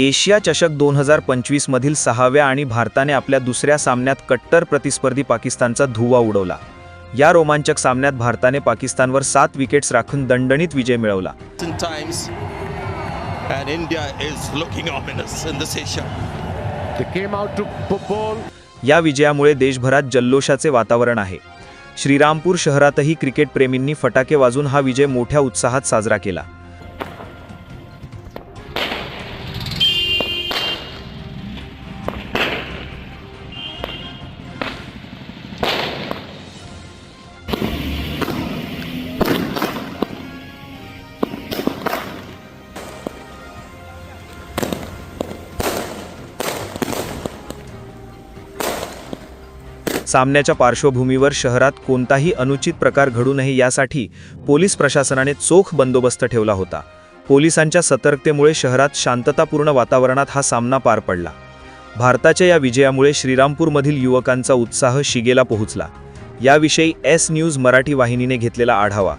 Asia चषक दोन हजार पंचवीसमधील सहाव्या आणि भारताने आपल्या दुसऱ्या सामन्यात कट्टर प्रतिस्पर्धी पाकिस्तानचा धुव्वा उडवला. या रोमांचक सामन्यात भारताने पाकिस्तानवर सात विकेट्स राखून दणदणीत विजय मिळवला. या विजयामुळे देशभरात जल्लोषाचे वातावरण आहे. श्रीरामपूर शहरातही क्रिकेटप्रेमींनी फटाके वाजून हा विजय मोठ्या उत्साहात साजरा केला. सामन्याच्या पार्श्वभूमीवर शहरात कोणताही अनुचित प्रकार घडू नये यासाठी पोलीस प्रशासनाने चोख बंदोबस्त ठेवला होता. पोलिसांच्या सतर्कतेमुळे शहरात शांततापूर्ण वातावरणात हा सामना पार पडला. भारताच्या या विजयामुळे श्रीरामपूरमधील युवकांचा उत्साह शिगेला पोहोचला. याविषयी एस न्यूज मराठी वाहिनीने घेतलेला आढावा.